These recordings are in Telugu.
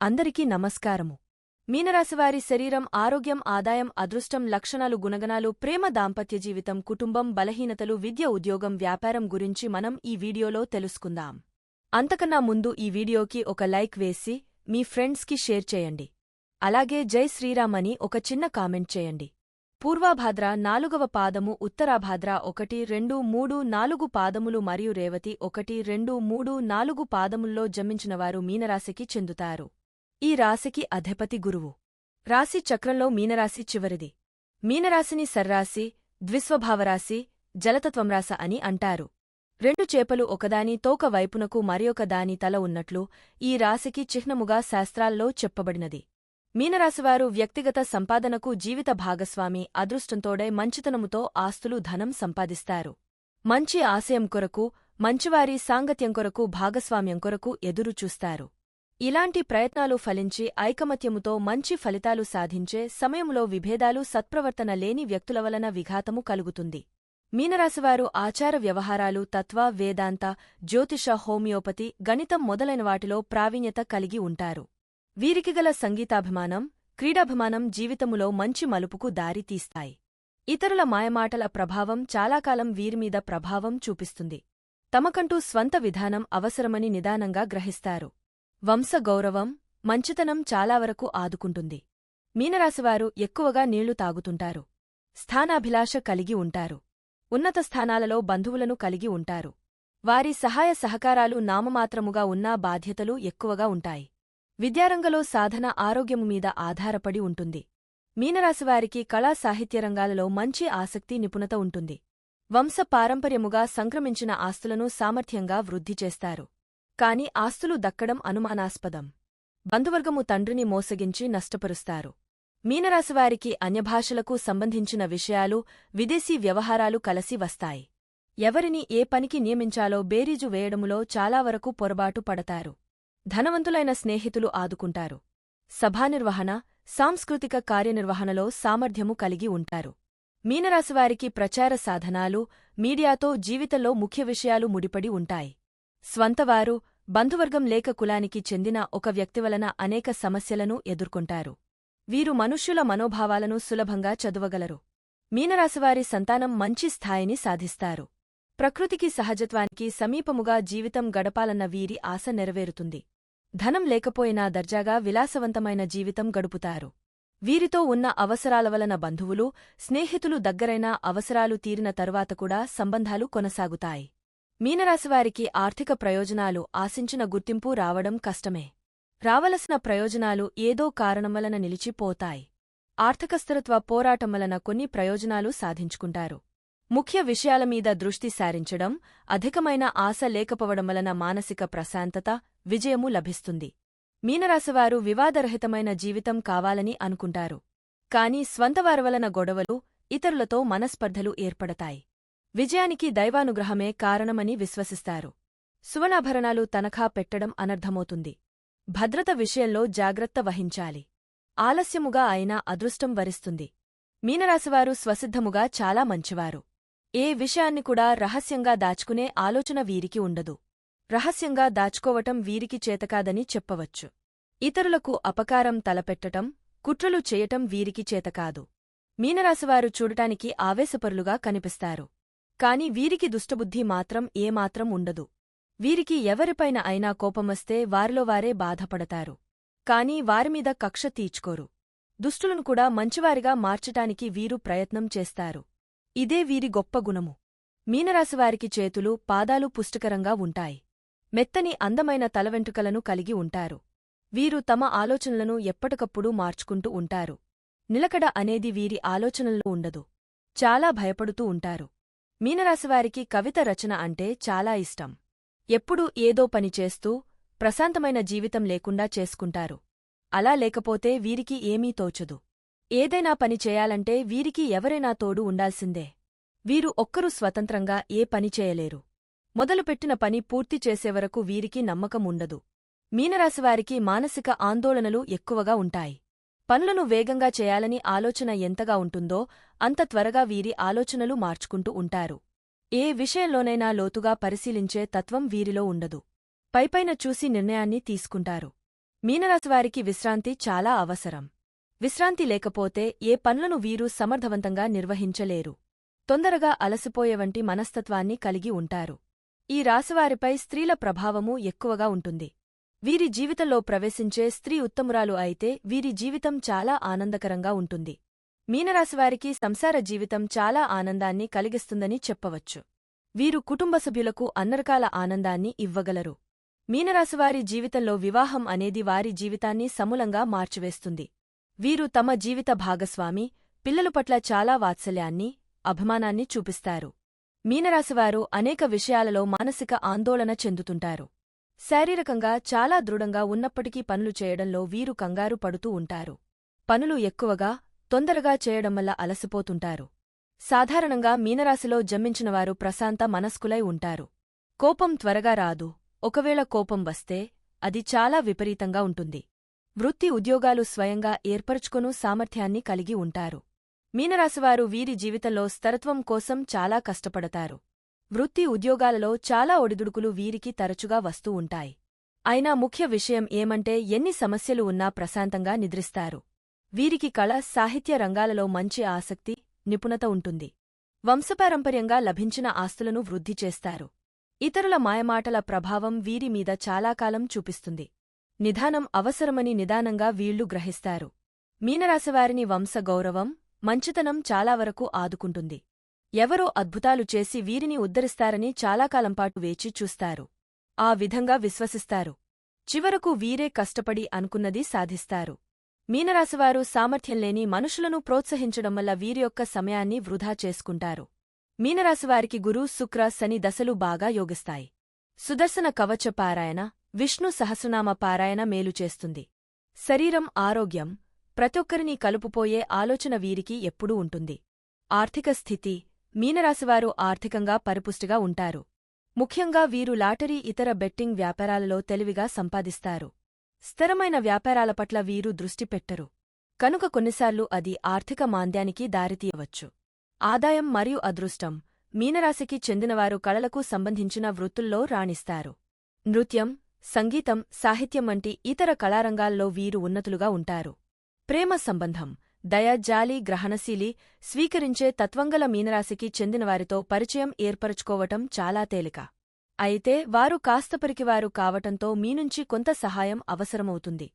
అందరికీ నమస్కారము. మీనరాశివారి శరీరం ఆరోగ్యం ఆదాయం అదృష్టం లక్షణాలు గుణగణాలు ప్రేమ దాంపత్య జీవితం కుటుంబం బలహీనతలు విద్య ఉద్యోగం వ్యాపారం గురించి మనం ఈ వీడియోలో తెలుసుకుందాం. అంతకన్నా ముందు ఈ వీడియోకి ఒక లైక్ వేసి మీ ఫ్రెండ్స్కి షేర్ చేయండి. అలాగే జై శ్రీరామ్ అని ఒక చిన్న కామెంట్ చేయండి. పూర్వాభాద్ర నాలుగవ పాదము ఉత్తరాభాద్ర ఒకటి రెండు మూడు నాలుగు పాదములు మరియు రేవతి ఒకటి రెండు మూడు నాలుగు పాదముల్లో జమించినవారు మీనరాశికి చెందుతారు. ఈ రాశికి అధిపతి గురువు. రాశి చక్రంలో మీనరాశి చివరిది. మీనరాశిని సర్రాశి ద్విస్వభావరాశి జలతత్వంరాశ అని అంటారు. రెండు చేపలు ఒకదాని తోక వైపునకు మరియొక దాని తల ఉన్నట్లు ఈ రాశికి చిహ్నముగా శాస్త్రాల్లో చెప్పబడినది. మీనరాశివారు వ్యక్తిగత సంపాదనకు జీవిత భాగస్వామి అదృష్టంతోడే మంచితనముతో ఆస్తులు ధనం సంపాదిస్తారు. మంచి ఆశయం కొరకు మంచివారి సాంగత్యం కొరకు భాగస్వామ్యం కొరకు ఎదురు చూస్తారు ఇలాంటి ప్రయత్నాలు ఫలించి ఐకమత్యముతో మంచి ఫలితాలు సాధించే సమయంలో విభేదాలు సత్ప్రవర్తన లేని వ్యక్తుల వలన విఘాతము కలుగుతుంది. మీనరాశివారు ఆచార వ్యవహారాలు తత్వ వేదాంత జ్యోతిష హోమియోపతి గణితం మొదలైన వాటిలో ప్రావీణ్యత కలిగి ఉంటారు. వీరికి గల సంగీతాభిమానం క్రీడాభిమానం జీవితములో మంచి మలుపుకు దారితీస్తాయి ఇతరుల మాయమాటల ప్రభావం చాలాకాలం వీరిమీద ప్రభావం చూపిస్తుంది. తమకంటూ స్వంత విధానం అవసరమని నిదానంగా గ్రహిస్తారు. వంశగౌరవం మంచితనం చాలావరకు ఆదుకుంటుంది. మీనరాశివారు ఎక్కువగా నీళ్ళు తాగుతుంటారు. స్థానాభిలాష కలిగి ఉంటారు. ఉన్నత స్థానాలలో బంధువులను కలిగి ఉంటారు. వారి సహాయ సహకారాలు నామమాత్రముగా ఉన్నా బాధ్యతలు ఎక్కువగా ఉంటాయి. విద్యారంగలో సాధన ఆరోగ్యము మీద ఆధారపడి ఉంటుంది. మీనరాశివారికి కళా సాహిత్య రంగాలలో మంచి ఆసక్తి నిపుణత ఉంటుంది. వంశ పారంపర్యముగా సంక్రమించిన ఆస్తులను సామర్థ్యంగా వృద్ధి చేస్తారు. కాని ఆస్తులు దక్కడం అనుమానాస్పదం. బంధువర్గము తండ్రిని మోసగించి నష్టపరుస్తారు. మీనరాశివారికి అన్యభాషలకు సంబంధించిన విషయాలు విదేశీ వ్యవహారాలు కలసి వస్తాయి. ఎవరిని ఏ పనికి నియమించాలో బేరీజు వేయడములో చాలావరకు పొరబాటు పడతారు. ధనవంతులైన స్నేహితులు ఆదుకుంటారు. సభానిర్వహణ సాంస్కృతిక కార్యనిర్వహణలో సామర్థ్యము కలిగి ఉంటారు. మీనరాశివారికి ప్రచార సాధనాలు మీడియాతో జీవితంలో ముఖ్య విషయాలు ముడిపడి ఉంటాయి. స్వంతవారు బంధువర్గం లేక కులానికి చెందిన ఒక వ్యక్తి వలన అనేక సమస్యలను ఎదుర్కొంటారు. వీరు మనుష్యుల మనోభావాలను సులభంగా చదువగలరు. మీనరాశివారి సంతానం మంచి స్థాయిని సాధిస్తారు. ప్రకృతికి సహజత్వానికి సమీపముగా జీవితం గడపాలన్న వీరి ఆశ నెరవేరుతుంది. ధనం లేకపోయినా దర్జాగా విలాసవంతమైన జీవితం గడుపుతారు. వీరితో ఉన్న అవసరాల వలన బంధువులు స్నేహితులు దగ్గరైన అవసరాలు తీరిన తరువాత కూడా సంబంధాలు కొనసాగుతాయి. మీనరాశివారికి ఆర్థిక ప్రయోజనాలు ఆశించిన గుర్తింపు రావడం కష్టమే. రావలసిన ప్రయోజనాలు ఏదో కారణం వలన నిలిచిపోతాయి ఆర్థిక స్థిరత్వ పోరాటం వలన కొన్ని ప్రయోజనాలు సాధించుకుంటారు. ముఖ్య విషయాల మీద దృష్టి సారించడం అధికమైన ఆశ లేకపోవడం వలన మానసిక ప్రశాంతత విజయము లభిస్తుంది. మీనరాశివారు వివాదరహితమైన జీవితం కావాలని అనుకుంటారు. కాని స్వంతవారి వలన గొడవలు ఇతరులతో మనస్పర్ధలు ఏర్పడతాయి. విజయానికి దైవానుగ్రహమే కారణమని విశ్వసిస్తారు. సువర్ణాభరణాలు తనఖా పెట్టడం అనర్థమవుతుంది. భద్రత విషయంలో జాగ్రత్త వహించాలి. ఆలస్యముగా అయినా అదృష్టం వరిస్తుంది. మీనరాశివారు స్వసిద్ధముగా చాలా మంచివారు. ఏ విషయాన్ని కూడా రహస్యంగా దాచుకునే ఆలోచన వీరికి ఉండదు. రహస్యంగా దాచుకోవటం వీరికి చేతకాదని చెప్పవచ్చు. ఇతరులకు అపకారం తలపెట్టటం కుట్రలు చేయటం వీరికి చేతకాదు. మీనరాశివారు చూడటానికి ఆవేశపరులుగా కనిపిస్తారు. కాని వీరికి దుష్టబుద్ధి మాత్రం ఏమాత్రం ఉండదు. వీరికి ఎవరిపైన అయినా కోపమొస్తే వారిలో వారే బాధపడతారు. కాని వారిమీద కక్ష తీర్చుకోరు. దుష్టులను కూడా మంచివారిగా మార్చటానికి వీరు ప్రయత్నం చేస్తారు. ఇదే వీరి గొప్ప గుణము. మీనరాశివారికి చేతులు పాదాలు పుష్టికరంగా ఉంటాయి. మెత్తని అందమైన తలవెంట్రుకలను కలిగి ఉంటారు. వీరు తమ ఆలోచనలను ఎప్పటికప్పుడు మార్చుకుంటూ ఉంటారు. నిలకడ అనేది వీరి ఆలోచనల్లో ఉండదు. చాలా భయపడుతూ ఉంటారు. మీనరాశివారికి కవిత రచన అంటే చాలా ఇష్టం. ఎప్పుడూ ఏదో పని చేస్తూ ప్రశాంతమైన జీవితం లేకుండా చేసుకుంటారు. అలా లేకపోతే వీరికి ఏమీ తోచదు. ఏదైనా పని చేయాలంటే వీరికి ఎవరైనా తోడు ఉండాల్సిందే. వీరు ఒక్కరూ స్వతంత్రంగా ఏ పని చేయలేరు. మొదలుపెట్టిన పని పూర్తి చేసేవరకు వీరికి నమ్మకం ఉండదు. మీనరాశివారికి మానసిక ఆందోళనలు ఎక్కువగా ఉంటాయి. పనులను వేగంగా చేయాలని ఆలోచన ఎంతగా ఉంటుందో అంత త్వరగా వీరి ఆలోచనలు మార్చుకుంటూ ఉంటారు. ఏ విషయంలోనైనా లోతుగా పరిశీలించే తత్వం వీరిలో ఉండదు. పైపైన చూసి నిర్ణయాన్ని తీసుకుంటారు. మీనరాశివారికి విశ్రాంతి చాలా అవసరం. విశ్రాంతి లేకపోతే ఏ పనులను వీరు సమర్థవంతంగా నిర్వహించలేరు. తొందరగా అలసిపోయే వంటి మనస్తత్వాన్ని కలిగి ఉంటారు. ఈ రాశివారిపై స్త్రీల ప్రభావము ఎక్కువగా ఉంటుంది. వీరి జీవితంలో ప్రవేశించే స్త్రీ ఉత్తమురాలు అయితే వీరి జీవితం చాలా ఆనందకరంగా ఉంటుంది. మీనరాశివారికి సంసార జీవితం చాలా ఆనందాన్ని కలిగిస్తుందని చెప్పవచ్చు. వీరు కుటుంబ సభ్యులకు అన్నరకాల ఆనందాన్ని ఇవ్వగలరు. మీనరాశివారి జీవితంలో వివాహం అనేది వారి జీవితాన్ని సమూలంగా మార్చివేస్తుంది. వీరు తమ జీవిత భాగస్వామి పిల్లలు పట్ల చాలా వాత్సల్యాన్ని అభిమానాన్ని చూపిస్తారు. మీనరాశివారు అనేక విషయాలలో మానసిక ఆందోళన చెందుతుంటారు. శారీరకంగా చాలా దృఢంగా ఉన్నప్పటికీ పనులు చేయడంలో వీరు కంగారు పడుతూ ఉంటారు. పనులు ఎక్కువగా తొందరగా చేయడం వల్ల అలసిపోతుంటారు. సాధారణంగా మీనరాశిలో జన్మించినవారు ప్రశాంత మనస్కులై ఉంటారు. కోపం త్వరగా రాదు. ఒకవేళ కోపం వస్తే అది చాలా విపరీతంగా ఉంటుంది. వృత్తి ఉద్యోగాలు స్వయంగా ఏర్పరచుకొను సామర్థ్యాన్ని కలిగి ఉంటారు. మీనరాశివారు వీరి జీవితంలో స్థిరత్వం కోసం చాలా కష్టపడతారు. వృత్తి ఉద్యోగాలలో చాలా ఒడిదుడుకులు వీరికి తరచుగా వస్తూ ఉంటాయి. అయినా ముఖ్య విషయం ఏమంటే ఎన్ని సమస్యలు ఉన్నా ప్రశాంతంగా నిద్రిస్తారు. వీరికి కళ సాహిత్య రంగాలలో మంచి ఆసక్తి నిపుణత ఉంటుంది. వంశపారంపర్యంగా లభించిన ఆస్తులను వృద్ధి చేస్తారు. ఇతరుల మాయమాటల ప్రభావం వీరి మీద చూపిస్తుంది. నిదానం అవసరమని నిదానంగా వీళ్ళు గ్రహిస్తారు. మీనరాశివారిని వంశ గౌరవం మంచితనం చాలావరకు ఆదుకుంటుంది. ఎవరో అద్భుతాలు చేసి వీరిని ఉద్ధరిస్తారని చాలాకాలంపాటు వేచి చూస్తారు. ఆ విధంగా విశ్వసిస్తారు. చివరకు వీరే కష్టపడి అనుకున్నది సాధిస్తారు. మీనరాశివారు సామర్థ్యంలేని మనుషులను ప్రోత్సహించడం వల్ల వీరి యొక్క సమయాన్ని వృధా చేసుకుంటారు. మీనరాశివారికి గురు శుక్ర శని దశలు బాగా యోగిస్తాయి. సుదర్శన కవచ పారాయణ విష్ణు సహస్రనామ పారాయణ మేలు చేస్తుంది. శరీరం ఆరోగ్యం ప్రతొక్కరినీ కలుపుపోయే ఆలోచన వీరికి ఎప్పుడూ ఉంటుంది. ఆర్థిక స్థితి మీనరాశివారు ఆర్థికంగా పరిపుష్టిగా ఉంటారు. ముఖ్యంగా వీరు లాటరీ ఇతర బెట్టింగ్ వ్యాపారాలలో తెలివిగా సంపాదిస్తారు. స్థిరమైన వ్యాపారాల పట్ల వీరు దృష్టి పెట్టరు. కనుక కొన్నిసార్లు అది ఆర్థిక మాంద్యానికి దారితీయవచ్చు. ఆదాయం మరియు అదృష్టం మీనరాశికి చెందినవారు కళలకు సంబంధించిన వృత్తుల్లో రాణిస్తారు. నృత్యం సంగీతం సాహిత్యం వంటి ఇతర కళారంగాల్లో వీరు ఉన్నతులుగా ఉంటారు. ప్రేమ సంబంధం దయ జాలి గ్రహణశీలి స్వీకరించే తత్వంగల మీనరాశికి చెందినవారితో పరిచయం ఏర్పరచుకోవటం చాలా తేలిక. అయితే వారు కాస్తపరికివారు కావటంతో మీనుంచి కొంత సహాయం అవసరమవుతుంది.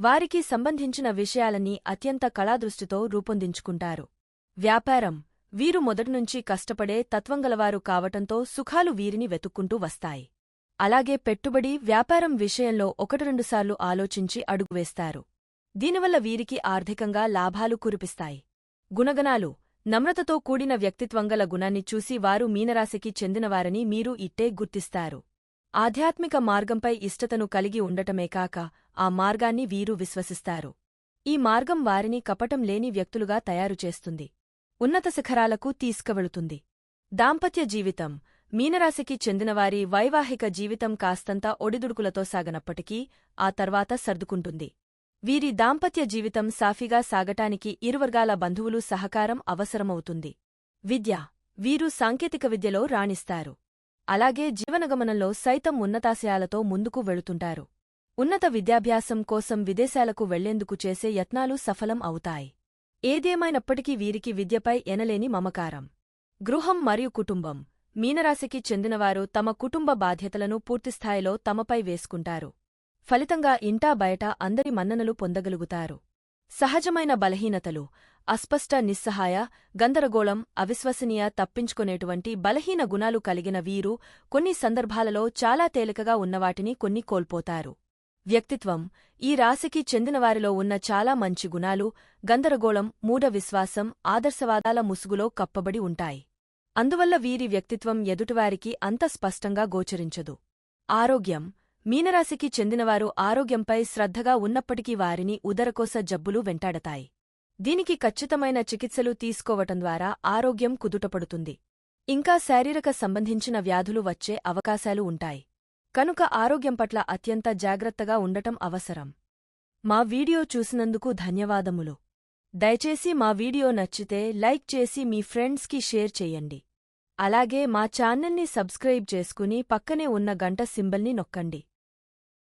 వారికి సంబంధించిన విషయాలన్నీ అత్యంత కళాదృష్టితో రూపొందించుకుంటారు. వ్యాపారం వీరు మొదటినుంచి కష్టపడే తత్వంగలవారు కావటంతో సుఖాలు వీరిని వెతుక్కుంటూ వస్తాయి. అలాగే పెట్టుబడి వ్యాపారం విషయంలో ఒకటి రెండుసార్లు ఆలోచించి అడుగువేస్తారు దీనివల్ల వీరికి ఆర్థికంగా లాభాలు కురిపిస్తాయి. గుణగణాలు. నమ్రతతో కూడిన వ్యక్తిత్వంగల గుణాన్ని చూసి వారు మీనరాశికి చెందినవారని మీరు ఇట్టే గుర్తిస్తారు. ఆధ్యాత్మిక మార్గంపై ఇష్టతను కలిగి ఉండటమే కాక ఆ మార్గాన్ని వీరు విశ్వసిస్తారు. ఈ మార్గం వారిని కపటం లేని వ్యక్తులుగా తయారుచేస్తుంది ఉన్నత శిఖరాలకు తీసుకువెళుతుంది. దాంపత్య జీవితం. మీనరాశికి చెందినవారి వైవాహిక జీవితం కాస్తంత ఒడిదుడుకులతో సాగనప్పటికీ ఆ తర్వాత సర్దుకుంటుంది. వీరి దాంపత్య జీవితం సాఫీగా సాగటానికి ఇరువర్గాల బంధువులు సహకారం అవసరమవుతుంది. విద్య వీరు సాంకేతిక విద్యలో రాణిస్తారు. అలాగే జీవనగమనంలో సైతం ఉన్నతాశయాలతో ముందుకు వెళుతుంటారు. ఉన్నత విద్యాభ్యాసం కోసం విదేశాలకు వెళ్ళేందుకు చేసే యత్నాలు సఫలం అవుతాయి. ఏదేమైనప్పటికీ వీరికి విద్యపై ఎనలేని మమకారం. గృహం మరియు కుటుంబం. మీనరాశికి చెందినవారు తమ కుటుంబ బాధ్యతలను పూర్తిస్థాయిలో తమపై వేసుకుంటారు. ఫలితంగా ఇంటా బయట అందరి మన్ననలు పొందగలుగుతారు. సహజమైన బలహీనతలు అస్పష్ట నిస్సహాయ గందరగోళం అవిశ్వసనీయ తప్పించుకునేటువంటి బలహీన గుణాలు కలిగిన వీరు కొన్ని సందర్భాలలో చాలా తేలికగా ఉన్నవాటిని కొన్ని కోల్పోతారు. వ్యక్తిత్వం ఈ రాశికి చెందినవారిలో ఉన్న చాలా మంచి గుణాలు గందరగోళం మూఢ విశ్వాసం ఆదర్శవాదాల ముసుగులో కప్పబడి ఉంటాయి. అందువల్ల వీరి వ్యక్తిత్వం ఎదుటివారికి అంత స్పష్టంగా గోచరించదు. ఆరోగ్యం మీనరాశికి చెందినవారు ఆరోగ్యంపై శ్రద్ధగా ఉన్నప్పటికీ వారిని ఉదరకోస జబ్బులు వెంటాడతాయి. దీనికి ఖచ్చితమైన చికిత్సలు తీసుకోవటం ద్వారా ఆరోగ్యం కుదుటపడుతుంది. ఇంకా శారీరక సంబంధించిన వ్యాధులు వచ్చే అవకాశాలు ఉంటాయి. కనుక ఆరోగ్యం పట్ల అత్యంత జాగ్రత్తగా ఉండటం అవసరం. మా వీడియో చూసినందుకు ధన్యవాదములు. దయచేసి మా వీడియో నచ్చితే లైక్ చేసి మీ ఫ్రెండ్స్కి షేర్ చెయ్యండి అలాగే మా ఛానల్ని సబ్స్క్రైబ్ చేసుకుని పక్కనే ఉన్న గంట సింబల్ని నొక్కండి.